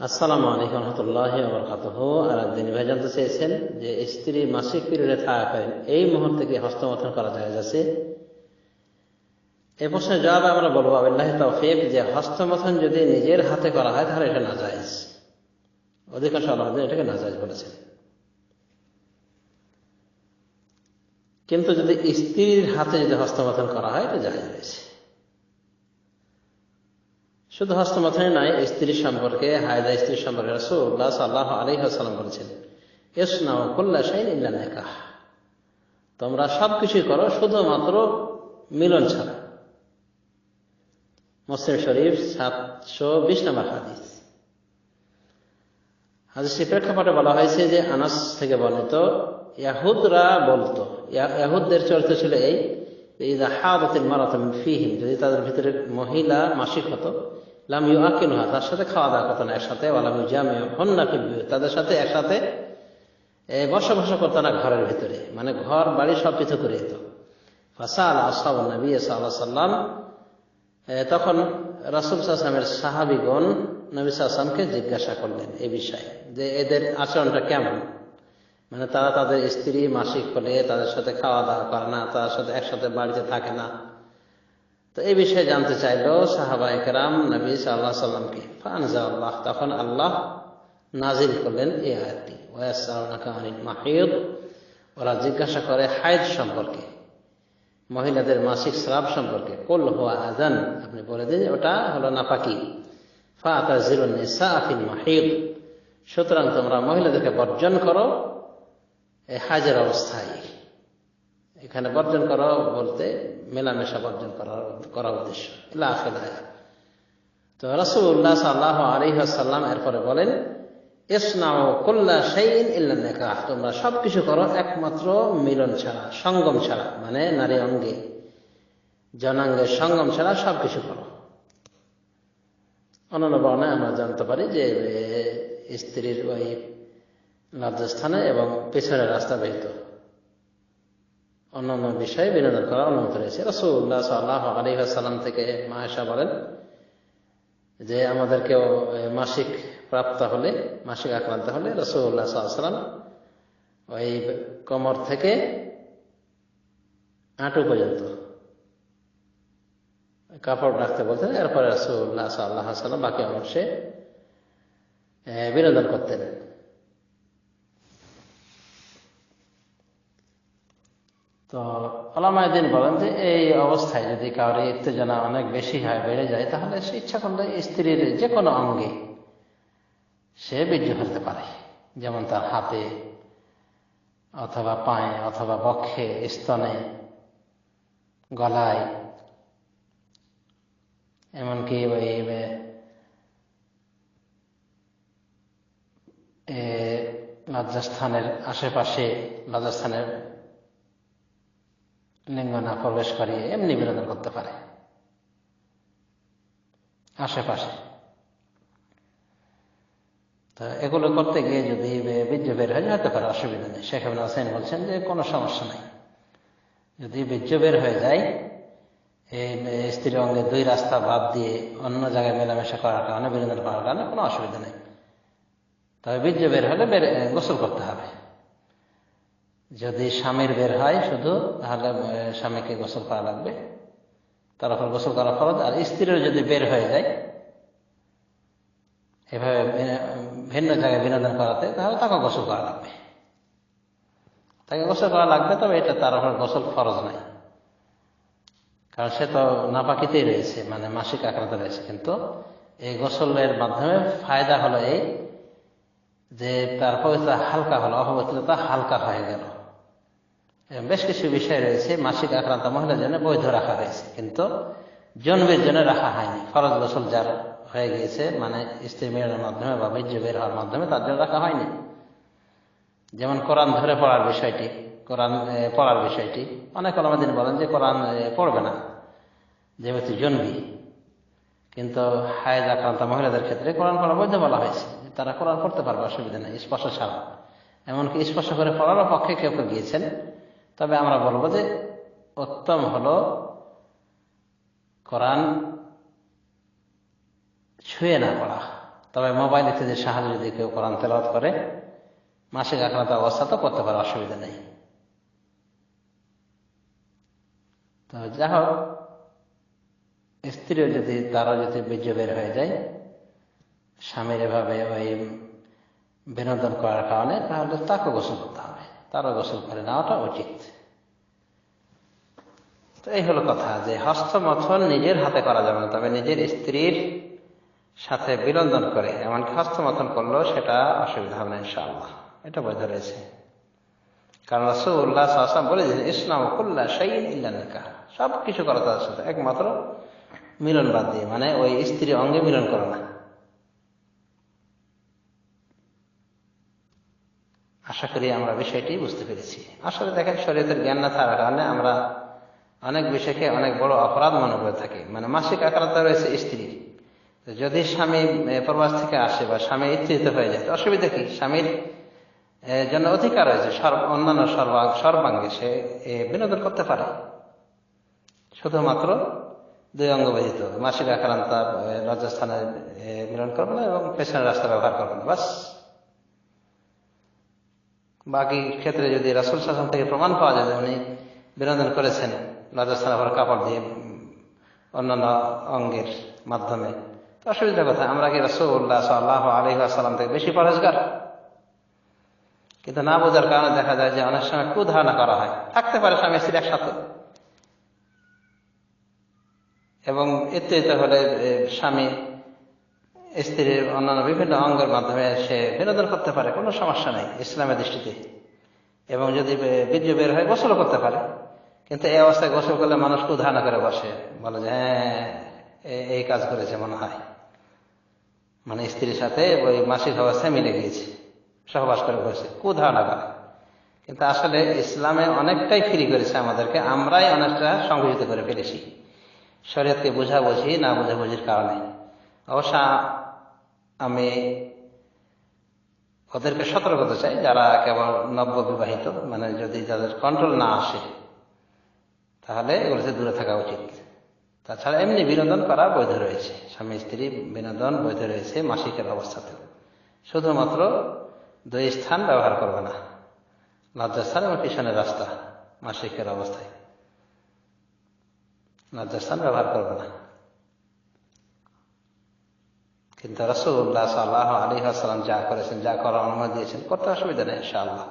আসসালামু আলাইকুম রহমতুল্লাহ বরকাতহ। আর একদিন ভাই জানতে চেয়েছেন যে স্ত্রী মাসিক পিরিয়ডে থাকাকালীন এই মুহূর্তে কি হস্তমথন করা যায় যাচ্ছে এ প্রশ্নের জবাবে আমরা বলব আবিল্লাহ তৌফিক, যে হস্তমথন যদি নিজের হাতে করা হয়, তাহলে এটা না যায় অধিকাংশ আল্লাহ এটাকে না যায় বলেছেন। কিন্তু যদি স্ত্রীর হাতে যদি হস্তমথন করা হয়, এটা যায় রয়েছে। শুধু হস্তমথনে নয় স্ত্রী সম্পর্কে, হায়দা স্ত্রী সম্পর্কে রসুল্লাহ সাল্লাহ আলী হাসালাম বলেছেন ইসনাও কুল্লা শাইন ইল্লা নেকাহ। তোমরা সবকিছুই করো, শুধুমাত্র মিলন ছাড়া। মুসলিম শরীফ সাতশো বিশ নম্বর হাদিস। হাদিসটি প্রেক্ষাপটে বলা হয়েছে যে আনাস থেকে বর্ণিত, ইয়াহুদরা বলতো ইয়াহুদদের চরিত্র ছিল এই ইদা হাদাতিল মারাতাম ফিহিম যদি তাদের ভিতরে মহিলা মাসিক হতো, লাম ইউ আকিনুহা তার সাথে খাওয়া দাওয়া করতো না, একসাথে ওয়ালাম ইউ জামিউ হন্না ফিবিউ তাদের সাথে একসাথে বসবাস করতো না ঘরের ভিতরে মানে ঘর, বাড়ি সব কিছু করে দিত। ফাসাল আসাব নবী সাল্লাহ সাল্লাম তখন রাসুল সাহসামের সাহাবিগণ নবী সাহসামকে জিজ্ঞাসা করলেন এ বিষয়ে যে এদের আচরণটা কেমন? মানে তারা তাদের স্ত্রী, মাসিক হলে তাদের সাথে খাওয়া দাওয়া করে না তাদের সাথে একসাথে বাড়িতে থাকে না। তো এই বিষয়ে জানতে চাইল সাহাবা একরাম নবী সাল্লাহ সাল্লামকে ফানজা আল্লাহ তখন আল্লাহ নাজিল করলেন এই আয়াতটি। ওয়াসআলুনাকা মাহিদ ওরা জিজ্ঞাসা করে হায়দ সম্পর্কে, মহিলাদের মাসিক স্রাব সম্পর্কে। কোল হওয়া আজান আপনি বলে দিন ওটা হলো নাপাকি। ফাতা জিরুন নিসা আফিন মাহিদ সুতরাং তোমরা মহিলাদেরকে বর্জন করো হাজের অবস্থায় এখানে বর্জন করো বলতে মেলামেশা বর্জন করার করা উদ্দেশ্য। তো রসুল্লাহ সাল্লাহ আলিহাসাল্লাম এরপরে বলেন ইসনাও কল্লা সেইন ইল্লা তোমরা সব কিছু করো একমাত্র মিলন ছাড়া, সঙ্গম ছাড়া মানে নারী অঙ্গে। জনাঙ্গের সঙ্গম ছাড়া সব কিছু করো। অন্যান্য বর্ণায় আমরা জানতে পারি যে স্ত্রীর ওই লজ্জাস্থানে এবং পেছনের রাস্তা বেহিত। অন্যান্য বিষয়ে বিনোদন করা অনুমতি রয়েছে। রসুল্লাহ সাল্লাহ আলিহাসাল্লাম থেকে মায়েশা বলেন যে, আমাদেরকেও মাসিক প্রাপ্ত হলে, মাসিক আক্রান্ত হলে রসুল্লাহ সাল্লাম ওই কোমর থেকে আঁটু পর্যন্ত কাপড় রাখতে বলতেন। এরপরে রসুল্লাহ সাল্লাহ সাল্লাম বাকি অংশে বিনোদন করতেন। তো আলামায়দিন বলেন যে এই অবস্থায় যদি কারোর উত্তেজনা অনেক বেশি হয়, বেড়ে যায়, তাহলে সে ইচ্ছা করলে স্ত্রীর যে কোনো অঙ্গে সে বীর্য ফেলতে পারে। যেমন তার হাতে অথবা পায়ে অথবা বক্ষে, স্তনে, গলায়, এমনকি ওই লজ্জাস্থানের আশেপাশে, লজ্জাস্থানের লিঙ্গনা প্রবেশ করিয়ে এমনি বিনোদন করতে পারে। আশেপাশে। তো এগুলো করতে গিয়ে যদি বীর্য বের হয়ে যেতে পারে অসুবিধা নেই। শেখ আবিন হোসেন বলছেন যে কোনো সমস্যা নেই। যদি বীর্য বের হয়ে যায়, এই স্ত্রী অঙ্গে দুই রাস্তা বাদ দিয়ে অন্য জায়গায় মেলামেশা করার কারণে, বিনোদন করার কারণে কোনো অসুবিধা নেই। তবে বীর্য বের হলে বের গোসল করতে হবে। যদি স্বামীর বের হয় শুধু, তাহলে স্বামীকে গোসল করা লাগবে। তার উপর গোসল করা ফরজ। আর স্ত্রীর যদি বের হয়ে যায়, এভাবে ভিন্ন জায়গায় বিনোদন করাতে, তাহলে তাকে গোসল করা লাগবে। তাকে গোসল করা লাগবে, তবে এটা তার উপর গোসল ফরজ নাই। কারণ সে তো নাপাকিতেই রয়েছে মানে মাসিক আক্রান্ত রয়েছে। কিন্তু এই গোসলের মাধ্যমে ফায়দা হলো এই যে, তার পবিত্রতা হালকা হলো, অপবিত্রতা হালকা হয়ে গেল। বেশ কিছু বিষয় রয়েছে। মাসিক আক্রান্ত মহিলার জন্য বৈধ রাখা হয়েছে। কিন্তু জন্মের জন্য রাখা হয়নি। ফরজ গোসল যার হয়ে গিয়েছে মানে স্ত্রী মেয়ের মাধ্যমে বা বীর্য বের হওয়ার মাধ্যমে তার জন্য রাখা হয়নি। যেমন কোরআন ধরে পড়ার বিষয়টি, কোরআন পড়ার বিষয়টি। অনেক দিন বলেন যে কোরআন পড়বে না, যেহেতু জন্মি। কিন্তু হায়দ আক্রান্ত মহিলাদের ক্ষেত্রে কোরআন পড়া বৈধ বলা হয়েছে। তারা কোরআন পড়তে পারবে, অসুবিধা নেই, স্পর্শ ছাড়া। এমনকি স্পর্শ করে পড়ারও পক্ষে কেউ কেউ গিয়েছেন। তবে আমরা বলব যে উত্তম হল কোরআন ছুঁয়ে না পড়া। তবে মোবাইল ইত্যাদির সাহায্য যদি কেউ কোরআন তেলাওয়াত করে, মাসিক আক্রান্ত অবস্থা তো করতে পারে, অসুবিধা নেই। তো যা হোক, স্ত্রীও যদি, তারও যদি বীর্য বের হয়ে যায়, স্বামীর এভাবে ওই বিনোদন করার কারণে, তাহলে তাকে গোসল করতে তারও গোসল করে নেওয়াটা উচিত। তো এই হলো কথা যে হস্তমথন নিজের হাতে করা যাবে না, তবে নিজের স্ত্রীর সাথে বিনোদন করে, এমনকি হস্তমথন করলেও সেটা অসুবিধা হবে না, ইনশাআল্লাহ। এটা বৈধ রয়েছে। কারণ রসুল্লাহ আসলাম বলেছেন, ইসলাম কুল্লা সেই ইল্লা নিকাহ। সব কিছু করা তাদের সাথে, একমাত্র মিলন বাদ দিয়ে মানে ওই স্ত্রী অঙ্গে মিলন করে না। আশা করি আমরা বিষয়টি বুঝতে পেরেছি। আসলে দেখেন, শরীয়তের জ্ঞান না থাকার কারণে আমরা অনেক বিষয়কে অনেক বড় অপরাধ মনে করে থাকি। মানে মাসিক আক্রান্ত রয়েছে স্ত্রী। যদি স্বামী প্রবাস থেকে আসে বা স্বামী ইচ্ছিত হয়ে যায় অসুবিধা কি? স্বামীর জন্য অধিকার রয়েছে অন্যান্য সর্বাঙ্গে সে বিনোদন করতে পারে। শুধুমাত্র দুই অঙ্গ ব্যতীত। মাসিক আক্রান্ত রাজস্থানে মিলন করবে না এবং পেছনের রাস্তা ব্যবহার করবে না। বাস। বাকি ক্ষেত্রে যদি রাসুল শাসন থেকে প্রমাণ পাওয়া যায় উনি বিনোদন করেছেন রাজস্থান আবার কাপড় দিয়ে অন্যান্য অঙ্গের মাধ্যমে অসুবিধার কথা, আমরা কি রসুল্লাহ সাল্লাহ আলী আসসালাম থেকে বেশি পরেজগার কিন্তু না বোঝার কারণে দেখা যায় যে অনেক সময় কুধারণা করা হয়। থাকতে পারে স্বামী স্ত্রী একসাথে। এবং ইত্যাদিত হলে স্বামী স্ত্রীর অন্যান্য বিভিন্ন অঙ্গের মাধ্যমে সে বিনোদন করতে পারে, কোনো সমস্যা নেই ইসলামের দৃষ্টিতে। এবং যদি বীর্য বের হয়, গোসলও করতে পারে। কিন্তু এই অবস্থায় গোসল করলে মানুষ কুধারণা করে বসে। বলে যে হ্যাঁ এই কাজ করেছে মনে হয়। মানে স্ত্রীর সাথে ওই মাসিক অবস্থায় মিলে গিয়েছে সহবাস করে বসে কুধারণা করে। কিন্তু আসলে ইসলামে অনেকটাই ফ্রি করেছে আমাদেরকে, আমরাই অনেকটা সংকুচিত করে ফেলেছি। শরীয়তকে বোঝাবুঝি, না বোঝাবুঝির কারণে। অবশ্য আমি ওদেরকে সতর্ক করতে চাই, যারা কেবল নব্য বিবাহিত মানে যদি যাদের কন্ট্রোল না আসে, তাহলে এগুলোতে দূরে থাকা উচিত। তাছাড়া এমনি বিনোদন করা বৈধ রয়েছে। স্বামী, স্ত্রী বিনোদন বৈধ রয়েছে মাসিকের অবস্থাতে শুধুমাত্র দুই স্থান ব্যবহার করবে না, লজ্জাস্থান এবং পিছনের রাস্তা মাসিকের অবস্থায়। লজ্জাস্থান ব্যবহার করবে না। কিন্তু রসুল্লাহ সাল্লাহ আলী আসসালাম যা করেছেন, যা করার অনুমতি দিয়েছেন করতে অসুবিধা নেই, ইনশাআল্লাহ।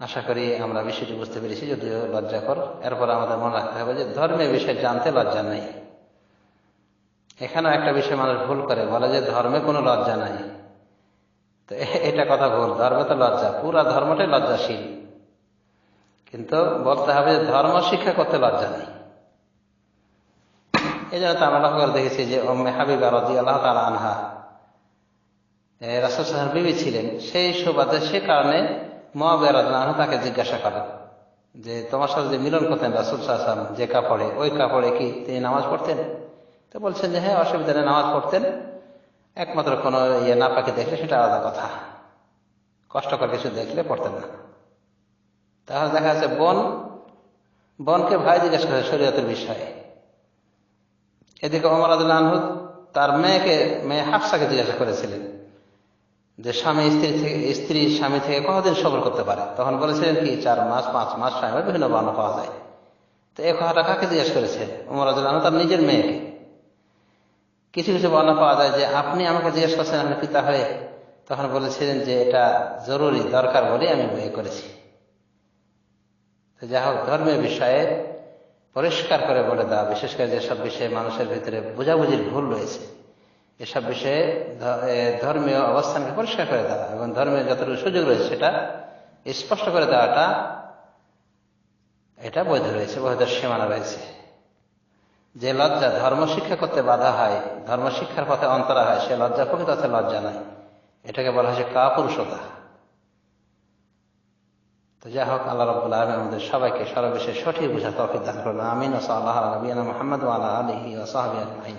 আশা করি আমরা বিষয়টি বুঝতে পেরেছি, যদিও লজ্জা কর এরপর আমাদের মনে রাখতে হবে যে ধর্মের বিষয় জানতে লজ্জা নেই। এখানেও একটা বিষয় মানুষ ভুল করে, বলে যে ধর্মে কোনো লজ্জা নাই। তো এটা কথা ভুল, ধর্মে তো লজ্জা, পুরা ধর্মটাই লজ্জাশীল। কিন্তু বলতে হবে যে ধর্ম শিক্ষা করতে লজ্জা নেই। এই জন্য তো আমরা লক্ষ্য করে দেখেছি যে ওম্মে হাবিবা রাজি আল্লাহ তালা আনহা রাসুল সাহেব বিবি ছিলেন। সেই সুবাদে, সে কারণে মহাবিয়া রাজু তাকে জিজ্ঞাসা করেন যে, তোমার সাথে যে মিলন করতেন রাসুল সাহসাম যে কাপড়ে, ওই কাপড়ে কি তিনি নামাজ পড়তেন? তো বলছেন যে হ্যাঁ অসুবিধা নেই, নামাজ পড়তেন। একমাত্র কোনো ইয়ে না পাখি দেখলে সেটা আলাদা কথা। কষ্টকর কিছু দেখলে পড়তেন না। তাহলে দেখা যাচ্ছে বোন, বোনকে ভাই জিজ্ঞাসা করে শরীয়তের বিষয়ে। এদিকে অমর আদুল আনহু তার মেয়েকে, মেয়ে হাফসাকে জিজ্ঞাসা করেছিলেন যে স্বামী স্ত্রী থেকে, স্ত্রী স্বামী থেকে কতদিন সবর করতে পারে? তখন বলেছিলেন কি, চার মাস, পাঁচ মাস স্বামী বিভিন্ন বর্ণ পাওয়া যায়। তো এ কথাটা কাকে জিজ্ঞেস করেছে? অমর আনহু তার নিজের মেয়েকে। কিছু কিছু বর্ণনা পাওয়া যায় যে আপনি আমাকে জিজ্ঞেস করছেন আপনি পিতা হয়ে। তখন বলেছিলেন যে এটা জরুরি, দরকার বলে আমি বিয়ে করেছি। যাই হোক ধর্মীয় বিষয়ে পরিষ্কার করে বলে দেওয়া বিশেষ করে যেসব বিষয়ে মানুষের ভিতরে বোঝাবুঝির ভুল রয়েছে, এসব বিষয়ে ধর্মীয় অবস্থানকে পরিষ্কার করে দেওয়া এবং ধর্মীয় যতটুকু সুযোগ রয়েছে সেটা স্পষ্ট করে দেওয়াটা এটা বৈধ রয়েছে, বৈধ সীমানা রয়েছে। যে লজ্জা ধর্ম শিক্ষা করতে বাধা হয়, ধর্ম শিক্ষার পথে অন্তরা হয়, সে লজ্জা প্রকৃত লজ্জা নাই এটাকে বলা হয়েছে কাপুরুষতা। তো যাই হোক, আল্লাহ রব্বুল আলম আমাদের সবাইকে সর্বশেষ সঠিক বুঝা তফিক দান করবেন আমিন ওসা আল্লাহ নবীনা মোহাম্মদ আল্লাহ আলহি ওসাহাবি আজমাইন।